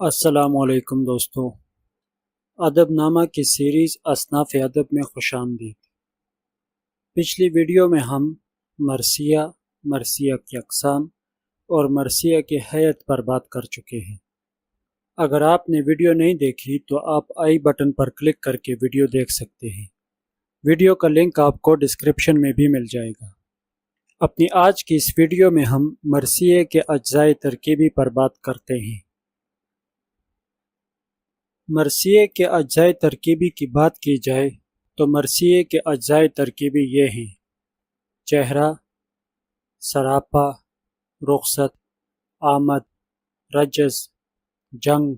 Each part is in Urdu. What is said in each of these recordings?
السلام علیکم دوستو۔ ادب نامہ کی سیریز اصناف ادب میں خوش آمدید۔ پچھلی ویڈیو میں ہم مرثیہ مرثیہ کی اقسام اور مرثیہ کی حیت پر بات کر چکے ہیں۔ اگر آپ نے ویڈیو نہیں دیکھی تو آپ آئی بٹن پر کلک کر کے ویڈیو دیکھ سکتے ہیں۔ ویڈیو کا لنک آپ کو ڈسکرپشن میں بھی مل جائے گا۔ اپنی آج کی اس ویڈیو میں ہم مرثیے کے اجزائے ترکیبی پر بات کرتے ہیں۔ مرثیے کے اجزائے ترکیبی کی بات کی جائے تو مرثیے کے اجزائے ترکیبی یہ ہیں چہرہ، سراپا، رخصت، آمد، رجز، جنگ،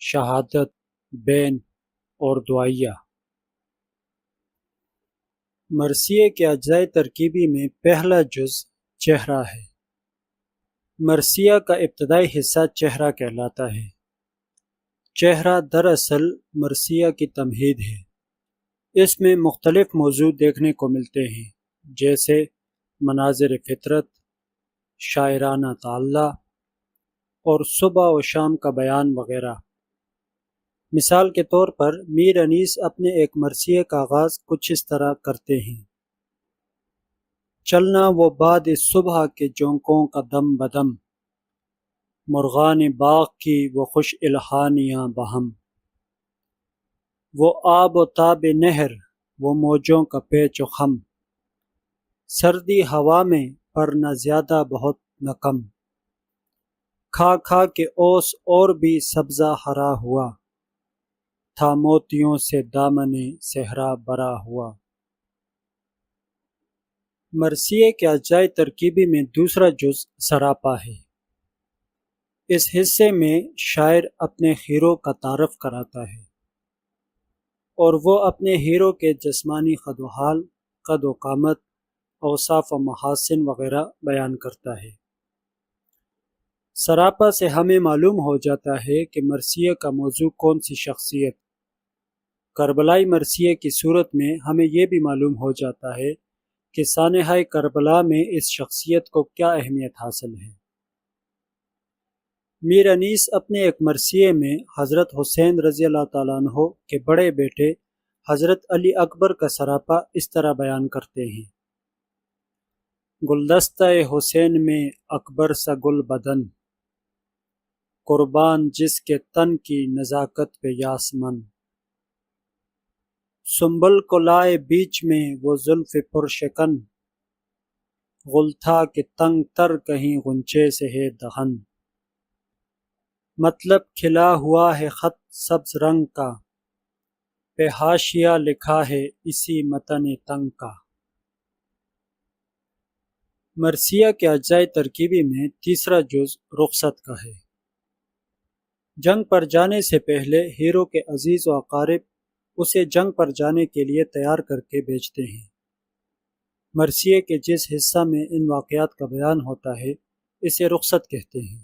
شہادت، بین اور دعائیہ۔ مرثیے کے اجزائے ترکیبی میں پہلا جز چہرہ ہے۔ مرثیہ کا ابتدائی حصہ چہرہ کہلاتا ہے۔ چہرہ دراصل مرثیہ کی تمہید ہے۔ اس میں مختلف موضوع دیکھنے کو ملتے ہیں، جیسے مناظر فطرت، شاعرانہ تعلیٰ اور صبح و شام کا بیان وغیرہ۔ مثال کے طور پر میر انیس اپنے ایک مرثیہ کا آغاز کچھ اس طرح کرتے ہیں۔ چلنا وہ بعد صبح کے جونکوں کا دم بدم۔ مرغان باغ کی وہ خوش الحانیاں بہم۔ وہ آب و تاب نہر، وہ موجوں کا پیچ و خم۔ سردی ہوا میں پر نہ زیادہ بہت نہ کم۔ کھا کھا کے اوس اور بھی سبزہ ہرا ہوا۔ تھا موتیوں سے دامن صحرا برا ہوا۔ مرثیے کے اجائے ترکیبی میں دوسرا جز سراپا ہے۔ اس حصے میں شاعر اپنے ہیرو کا تعارف کراتا ہے اور وہ اپنے ہیرو کے جسمانی قد و حال، قد و قامت، اوصاف و محاسن وغیرہ بیان کرتا ہے۔ سراپا سے ہمیں معلوم ہو جاتا ہے کہ مرثیہ کا موضوع کون سی شخصیت۔ کربلائی مرثیہ کی صورت میں ہمیں یہ بھی معلوم ہو جاتا ہے کہ سانحہ کربلا میں اس شخصیت کو کیا اہمیت حاصل ہے۔ میر انیس اپنے ایک مرثیے میں حضرت حسین رضی اللہ تعالیٰ عنہ کے بڑے بیٹے حضرت علی اکبر کا سراپا اس طرح بیان کرتے ہیں۔ گلدستہ حسین میں اکبر سا گل بدن، قربان جس کے تن کی نزاکت پہ یاسمن۔ سنبل کو لائے بیچ میں وہ زلف پرشکن غل تھا کہ تنگ تر کہیں غنچے سے ہے دہن۔ مطلب کھلا ہوا ہے خط سبز رنگ کا۔ پہ لکھا ہے اسی متن تنگ کا۔ مرثیہ کے اجزائے ترکیبی میں تیسرا جز رخصت کا ہے۔ جنگ پر جانے سے پہلے ہیرو کے عزیز و اقارب اسے جنگ پر جانے کے لیے تیار کر کے بیچتے ہیں۔ مرثیے کے جس حصہ میں ان واقعات کا بیان ہوتا ہے، اسے رخصت کہتے ہیں۔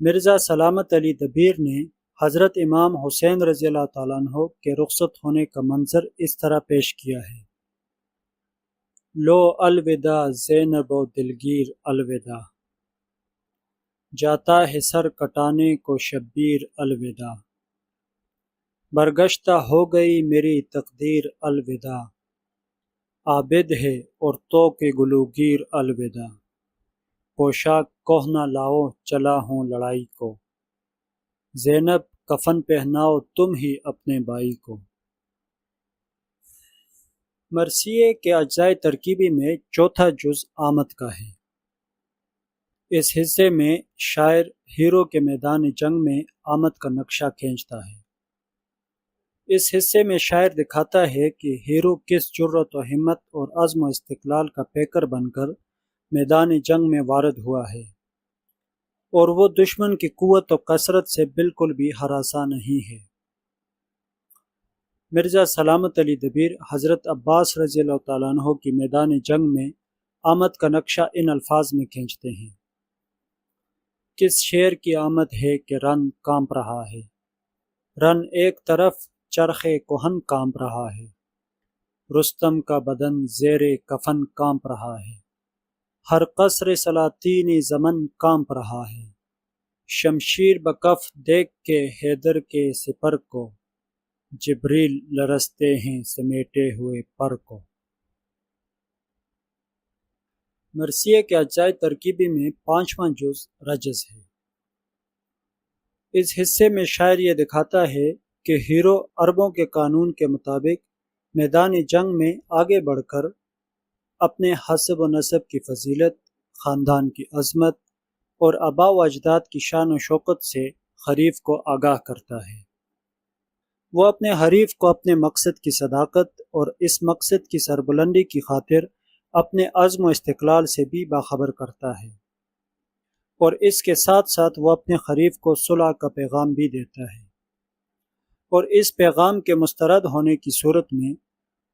مرزا سلامت علی دبیر نے حضرت امام حسین رضی اللہ تعالیٰ عنہ کے رخصت ہونے کا منظر اس طرح پیش کیا ہے۔ لو الوداع زینب و دلگیر الوداع۔ جاتا ہے سر کٹانے کو شبیر الوداع۔ برگشتہ ہو گئی میری تقدیر الوداع۔ عابد ہے اور تو کے گلوگیر الوداع۔ پوشاک کوہ نہ لاؤ، چلا ہوں لڑائی کو۔ زینب کفن پہناؤ تم ہی اپنے بھائی کو۔ مرثیے کے اجزائے ترکیبی میں چوتھا جز آمد کا ہے۔ اس حصے میں شاعر ہیرو کے میدان جنگ میں آمد کا نقشہ کھینچتا ہے۔ اس حصے میں شاعر دکھاتا ہے کہ ہیرو کس جرت و ہمت اور عزم و استقلال کا پیکر بن کر میدان جنگ میں وارد ہوا ہے۔ اور وہ دشمن کی قوت و کثرت سے بالکل بھی ہراساں نہیں ہے۔ مرزا سلامت علی دبیر حضرت عباس رضی اللہ تعالیٰ عنہ کی میدان جنگ میں آمد کا نقشہ ان الفاظ میں کھینچتے ہیں۔ کس شعر کی آمد ہے کہ رن کانپ رہا ہے؟ رن ایک طرف چرخ کوہن کانپ رہا ہے۔ رستم کا بدن زیر کفن کانپ رہا ہے۔ ہر قصر سلاطینی زمن کانپ رہا ہے۔ شمشیر بکف دیکھ کے حیدر کے سپر کو، جبریل لرستے ہیں سمیٹے ہوئے پر کو۔ مرثیہ کے اجزائے ترکیبی میں پانچواں جز رجز ہے۔ اس حصے میں شاعر یہ دکھاتا ہے کہ ہیرو عربوں کے قانون کے مطابق میدان جنگ میں آگے بڑھ کر اپنے حسب و نصب کی فضیلت، خاندان کی عظمت اور آبا و اجداد کی شان و شوقت سے حریف کو آگاہ کرتا ہے۔ وہ اپنے حریف کو اپنے مقصد کی صداقت اور اس مقصد کی سربلندی کی خاطر اپنے عزم و استقلال سے بھی باخبر کرتا ہے اور اس کے ساتھ ساتھ وہ اپنے خریف کو صلح کا پیغام بھی دیتا ہے اور اس پیغام کے مسترد ہونے کی صورت میں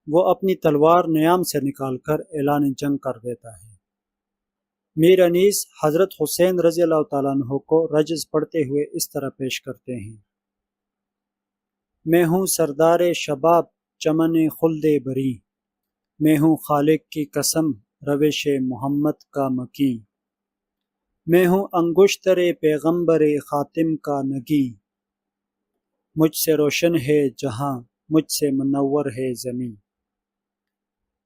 وہ اپنی تلوار نیام سے نکال کر اعلان جنگ کر دیتا ہے۔ میر انیس حضرت حسین رضی اللہ تعالیٰ عنہ کو رجز پڑھتے ہوئے اس طرح پیش کرتے ہیں۔ میں ہوں سردار شباب چمن خلد بری۔ میں ہوں خالق کی قسم روش محمد کا مکین میں ہوں انگشتر پیغمبر خاتم کا نگی۔ مجھ سے روشن ہے جہاں، مجھ سے منور ہے زمین۔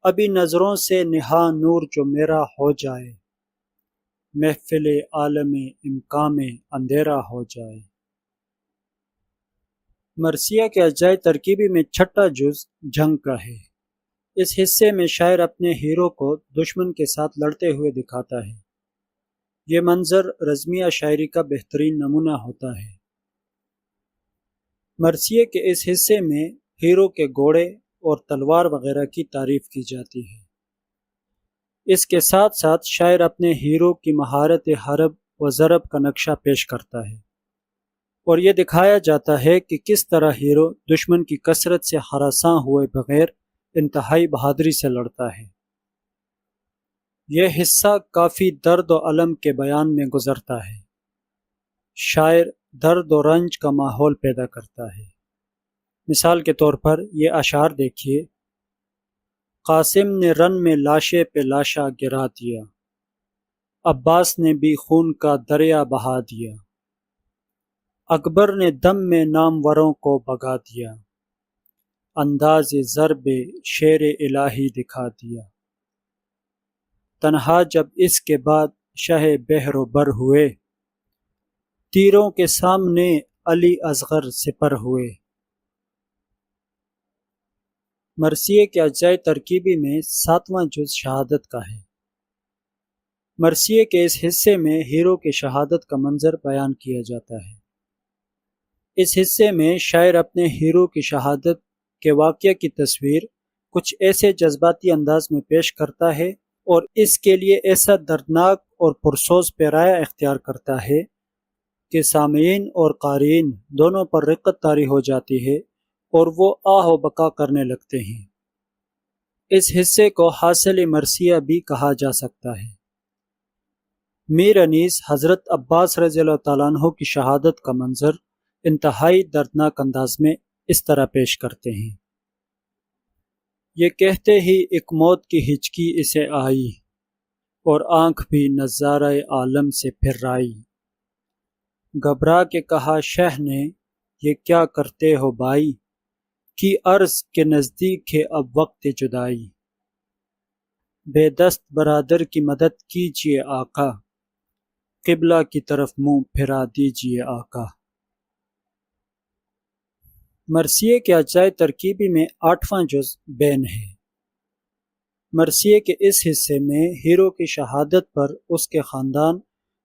ابھی نظروں سے نہا نور جو میرا ہو جائے۔ محفل عالم امکام اندھیرا ہو جائے۔ مرثیہ کے اجائے ترکیبی میں چھٹا جز جنگ کا ہے۔ اس حصے میں شاعر اپنے ہیرو کو دشمن کے ساتھ لڑتے ہوئے دکھاتا ہے۔ یہ منظر رزمیہ شاعری کا بہترین نمونہ ہوتا ہے۔ مرثیے کے اس حصے میں ہیرو کے گھوڑے اور تلوار وغیرہ کی تعریف کی جاتی ہے۔ اس کے ساتھ ساتھ شاعر اپنے ہیرو کی مہارت حرب و ضرب کا نقشہ پیش کرتا ہے اور یہ دکھایا جاتا ہے کہ کس طرح ہیرو دشمن کی کثرت سے ہراساں ہوئے بغیر انتہائی بہادری سے لڑتا ہے۔ یہ حصہ کافی درد و علم کے بیان میں گزرتا ہے۔ شاعر درد و رنج کا ماحول پیدا کرتا ہے۔ مثال کے طور پر یہ اشعار دیکھیے۔ قاسم نے رن میں لاشے پہ لاشا گرا دیا۔ عباس نے بھی خون کا دریا بہا دیا۔ اکبر نے دم میں ناموروں کو بگا دیا۔ انداز ضرب شیر الہی دکھا دیا۔ تنہا جب اس کے بعد شہ بہر و بر ہوئے۔ تیروں کے سامنے علی اصغر سپر ہوئے۔ مرثیے کے اجزائے ترکیبی میں ساتواں جز شہادت کا ہے۔ مرثیے کے اس حصے میں ہیرو کی شہادت کا منظر بیان کیا جاتا ہے۔ اس حصے میں شاعر اپنے ہیرو کی شہادت کے واقعہ کی تصویر کچھ ایسے جذباتی انداز میں پیش کرتا ہے اور اس کے لیے ایسا دردناک اور پرسوز پیرایا اختیار کرتا ہے کہ سامعین اور قارئین دونوں پر رقت طاری ہو جاتی ہے اور وہ آہ و بقا کرنے لگتے ہیں۔ اس حصے کو حاصل مرثیہ بھی کہا جا سکتا ہے۔ میر انیس حضرت عباس رضی اللہ تعالیٰ عنہ کی شہادت کا منظر انتہائی دردناک انداز میں اس طرح پیش کرتے ہیں۔ یہ کہتے ہی ایک موت کی ہچکی اسے آئی اور آنکھ بھی نظارہ عالم سے پھر آئی گھبرا کے کہا شہ نے، یہ کیا کرتے ہو بھائی؟ کی عرض کے نزدیک ہے اب وقت جدائی۔ بے دست برادر کی مدد کیجیے آقا۔ قبلہ کی طرف منہ پھرا دیجیے آقا۔ مرثیے کے اجزائے ترکیبی میں آٹھواں جز بین ہے۔ مرثیے کے اس حصے میں ہیرو کی شہادت پر اس کے خاندان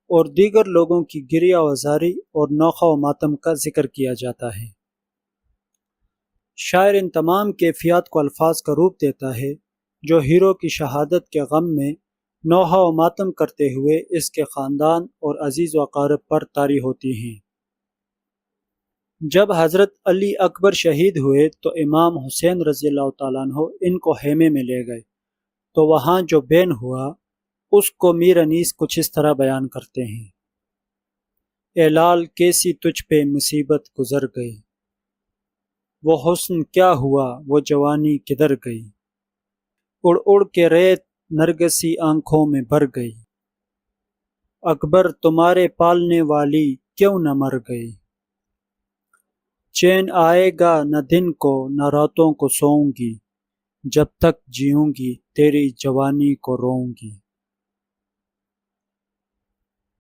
اور دیگر لوگوں کی گریا وزاری اور نوخہ و ماتم کا ذکر کیا جاتا ہے۔ شاعر ان تمام کیفیات کو الفاظ کا روپ دیتا ہے، جو ہیرو کی شہادت کے غم میں نوحہ و ماتم کرتے ہوئے اس کے خاندان اور عزیز و اقارب پر طاری ہوتی ہیں۔ جب حضرت علی اکبر شہید ہوئے تو امام حسین رضی اللہ تعالیٰ عنہ ان کو حیمے میں لے گئے۔ تو وہاں جو بین ہوا، اس کو میر انیس کچھ اس طرح بیان کرتے ہیں۔ اے لال، کیسی تجھ پہ مصیبت گزر گئی؟ وہ حسن کیا ہوا؟ وہ جوانی کدھر گئی؟ اڑ اڑ کے ریت نرگسی آنکھوں میں بھر گئی۔ اکبر تمہارے پالنے والی کیوں نہ مر گئی؟ چین آئے گا نہ دن کو نہ راتوں کو سوؤں گی، جب تک جیوں گی تیری جوانی کو روؤں گی۔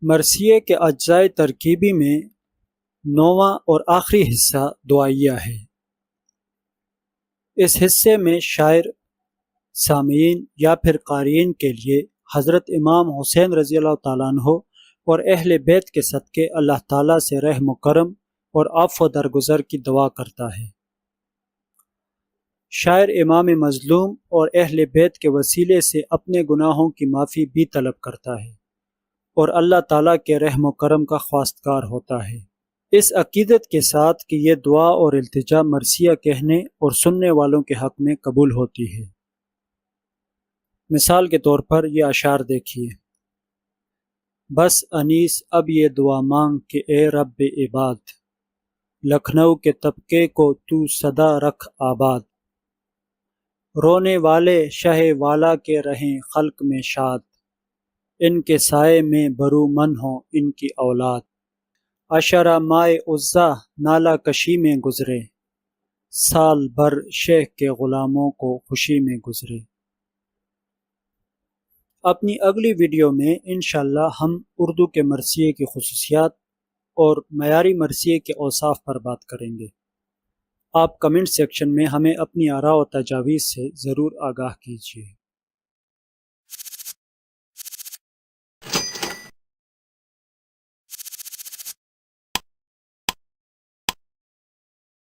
مرثیے کے اجزائے ترکیبی میں نواں اور آخری حصہ دعائیہ ہے۔ اس حصے میں شاعر، سامعین یا پھر قارئین کے لیے حضرت امام حسین رضی اللہ تعالیٰ عنہ اور اہل بیت کے صدقے اللہ تعالیٰ سے رحم و کرم اور آف و درگزر کی دعا کرتا ہے۔ شاعر امام مظلوم اور اہل بیت کے وسیلے سے اپنے گناہوں کی معافی بھی طلب کرتا ہے اور اللہ تعالیٰ کے رحم و کرم کا خواستگار ہوتا ہے۔ اس عقیدت کے ساتھ کہ یہ دعا اور التجا مرثیہ کہنے اور سننے والوں کے حق میں قبول ہوتی ہے۔ مثال کے طور پر یہ اشعار دیکھیے۔ بس انیس، اب یہ دعا مانگ کہ اے رب عباد، لکھنؤ کے طبقے کو تو صدا رکھ آباد۔ رونے والے شہ والا کے رہیں خلق میں شاد۔ ان کے سائے میں برو من ہوں ان کی اولاد۔ اشرا مائے عزا نالا کشی میں گزرے۔ سال بھر شیخ کے غلاموں کو خوشی میں گزرے۔ اپنی اگلی ویڈیو میں انشاءاللہ ہم اردو کے مرثیے کی خصوصیات اور معیاری مرثیے کے اوصاف پر بات کریں گے۔ آپ کمنٹ سیکشن میں ہمیں اپنی آراء و تجاویز سے ضرور آگاہ کیجیے۔